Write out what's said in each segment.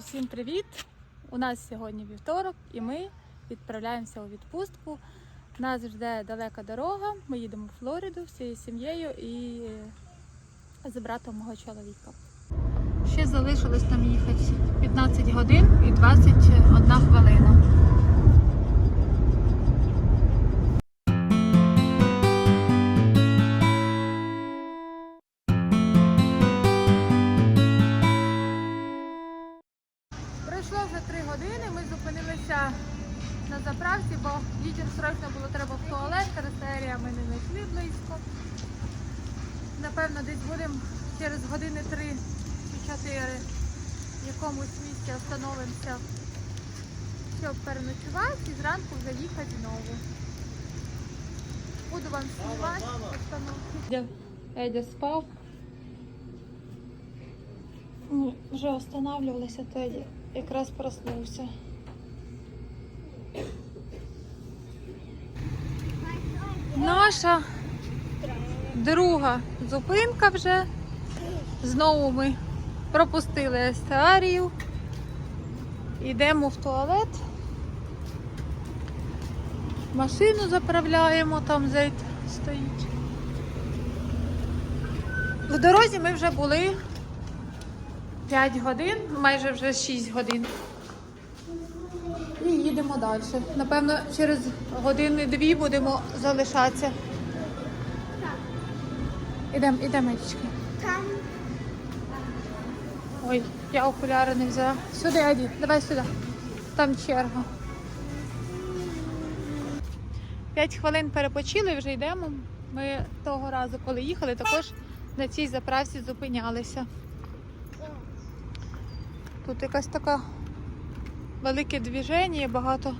всім привіт! У нас сьогодні вівторок і ми відправляємося у відпустку. Нас жде далека дорога. Ми їдемо в Флориду всією сім'єю і з братом мого чоловіка. Ще залишилось нам їхати 15 годин і 21 хвилина. Напевно, десь будемо через години 3 чи 4 в якомусь місці остановимося, щоб переночувати і зранку вже їхати знову. Буду вам знімати остановки. Едя спав. Ну, Вже останавливалися тоді. Якраз проснувся. Наша друга зупинка вже. Знову ми пропустили естеарію. Йдемо в туалет. Машину заправляємо, там зейт стоїть. В дорозі ми вже були 5 годин, майже вже 6 годин. І їдемо далі. Напевно, через години-дві будемо залишатися. Ідемо, ідемо, Едічка. Там Ой, я окуляри не взяла. Сюди, Еді, давай сюди. Там черга. П'ять хвилин перепочили, вже йдемо. Ми того разу, коли їхали, також на цій заправці зупинялися. Тут якась така велике движення, багато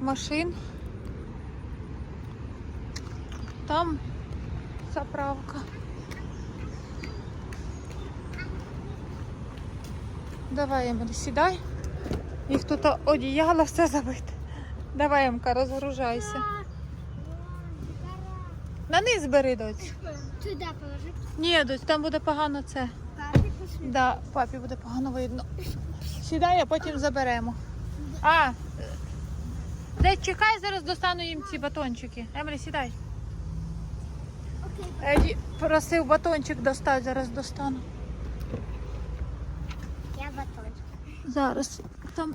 машин. Там заправка. Давай, Емілі, сідай. Їх тут одіяло все забите. Давай, Емка, розгружайся. На низ бери, доць. туди положи. Ні, доць, там буде погано це. Папі. Да, папі буде погано видно. Сідай, а потім заберемо. А, де чекай, зараз достану їм ці батончики. Емілі, сідай. Еді просив батончик достати, зараз достану. Я батон. Зараз там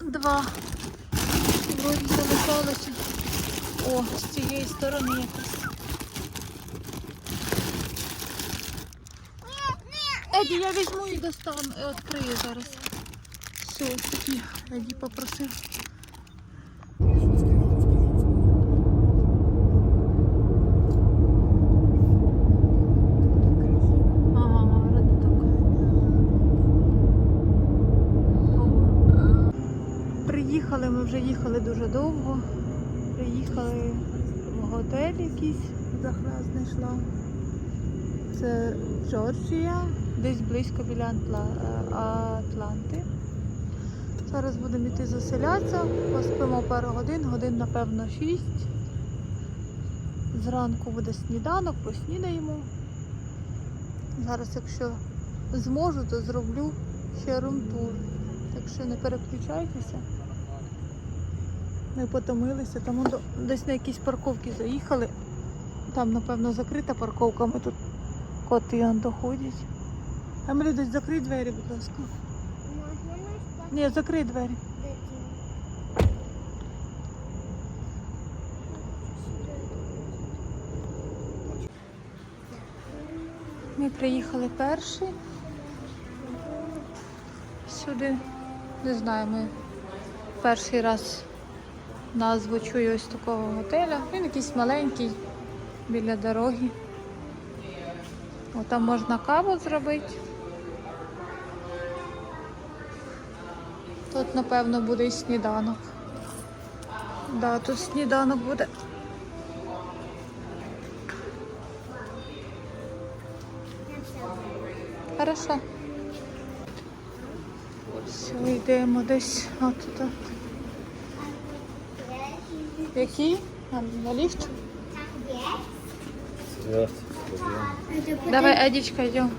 два. Вроді залишалося. О, з цієї сторони якось. Еді, я візьму і достану, і відкрию зараз. Все, такі Еді попросив. Приїхали, ми вже їхали дуже довго. Приїхали в готель якийсь, захра знайшла. Це Джорджія, десь близько біля е, Атланти. Зараз будемо йти заселятися, поспимо пару годин, годин, напевно, шість. Зранку буде сніданок, поснідаємо. Зараз, якщо зможу, то зроблю ще румтур. Так що не переключайтеся. Ми потомилися, тому десь на якісь парковки заїхали. Там, напевно, закрита парковка, ми тут коти он доходять. Емілі, десь закрий двері, будь ласка. Ні, закрий двері. Ми приїхали перші. Сюди, не знаю, ми перший раз назву чую ось такого готеля. Він якийсь маленький біля дороги. О, там можна каву зробити. Тут, напевно, буде і сніданок. Да, тут сніданок буде. Хорошо. Все, йдемо десь отут. Який? На ліфт? Давай, Едічка, йдемо.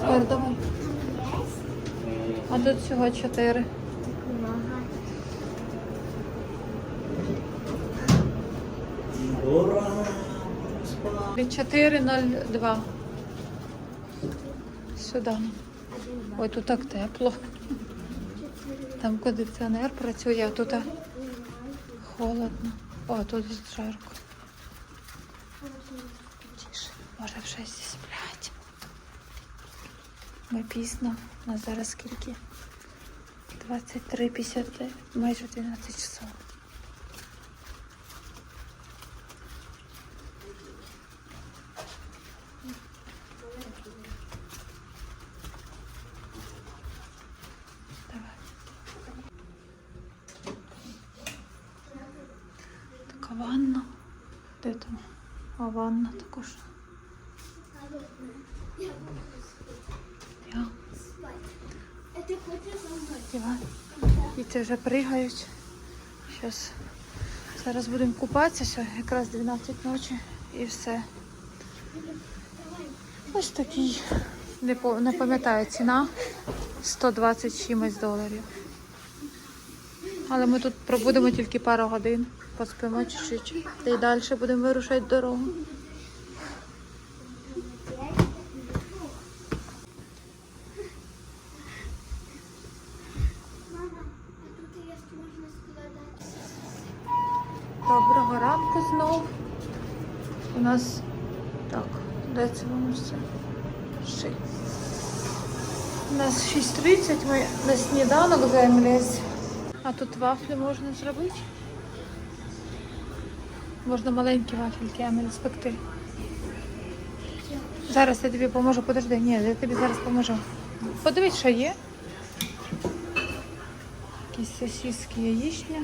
Тепер давай. А тут всього чотири. Ноль два. Сюди. Ой, тут так тепло. Там кондиціонер працює, а тут холодно. О, тут жарко. Може вже зі сплять. Ми пізно. У нас зараз скільки? 23.50, майже 12 часов. Давай. Така ванна. Де там? А ванна також. Дівай. Діти вже пригають. Щас. Зараз будемо купатися, якраз 12 ночі і все. Ось такий, не пам'ятаю ціна, 120 чимось доларів. Але ми тут пробудемо тільки пару годин, поспимо чуть-чуть. Та й далі будемо вирушати дорогу. Доброго ранку знов. У нас так, де це воно все? Ши. У нас 6.30, ми на сніданок займлись. А тут вафлі можна зробити. Можна маленькі вафельки Емілі спекти. Зараз я тобі поможу, подожди, ні, я тобі зараз поможу. Подивись, що є. Якісь сосиски яєчня.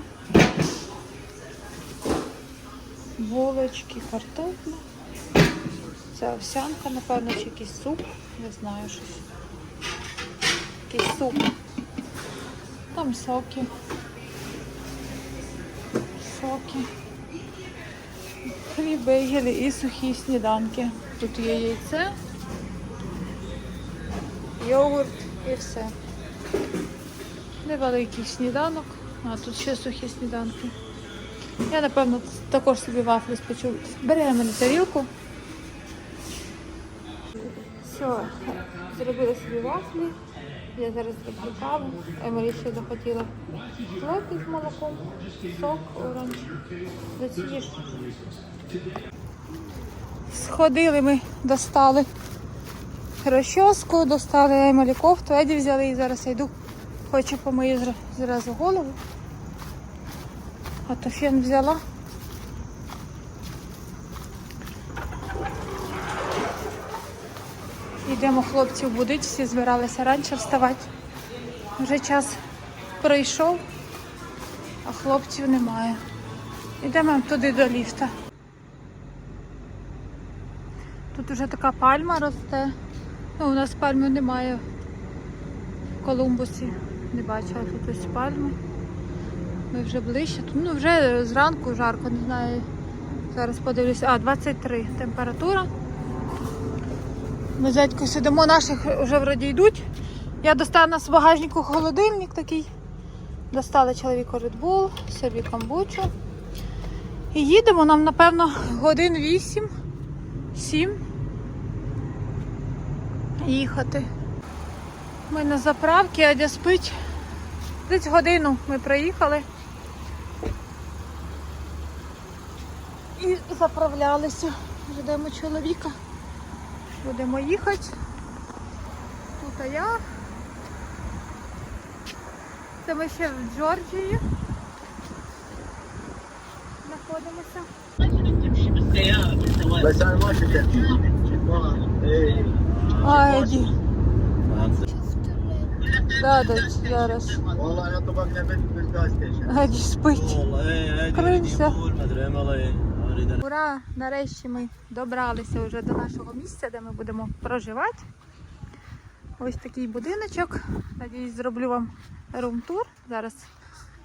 булочки, картопля. Це овсянка, напевно, чи якийсь суп. Не знаю щось. Якийсь суп. Там соки. Соки. Хліб, бейгелі і сухі сніданки. Тут є яйце, йогурт і все. Невеликий сніданок, а тут ще сухі сніданки. Я, напевно, також собі вафлі спечу. Беремо мене тарілку. Все, зробила собі вафлі. Я зараз зроблю каву. Емілі ще захотіла хлопець з молоком, сок оранж. Зацїж. Сходили ми, достали розчоску, достали Емілі кофту, Еді взяли і зараз я йду. Хочу помию зра- зразу голову. А то фен взяла. Йдемо хлопців будить, всі збиралися раніше вставати. Вже час пройшов, а хлопців немає. Йдемо туди до ліфта. Тут вже така пальма росте. Ну, у нас пальми немає в Колумбусі. Не бачила тут ось пальми. Ми вже ближче. Ну вже зранку жарко, не знаю. Зараз подивлюся. А, 23 температура. Ми з дядькою сидимо, наших вже вроді йдуть. Я достала в багажнику холодильник такий. Достала чоловіку Bull, собі камбучу. І їдемо нам, напевно, годин 8, 7 їхати. Ми на заправці, Адя спить. Десь годину ми проїхали. І заправлялися. Ждемо чоловіка. Будемо їхати. Тут я. Це ми ще в Джорджії знаходимося. Ай, іди. Дадуть зараз. Аді спить. Крився. Ура! Нарешті ми добралися вже до нашого місця, де ми будемо проживати. Ось такий будиночок. Надіюсь, зроблю вам рум-тур. Зараз,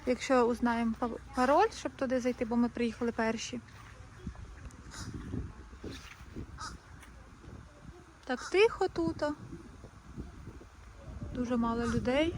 якщо узнаємо пароль, щоб туди зайти, бо ми приїхали перші. Так тихо тут. Дуже мало людей.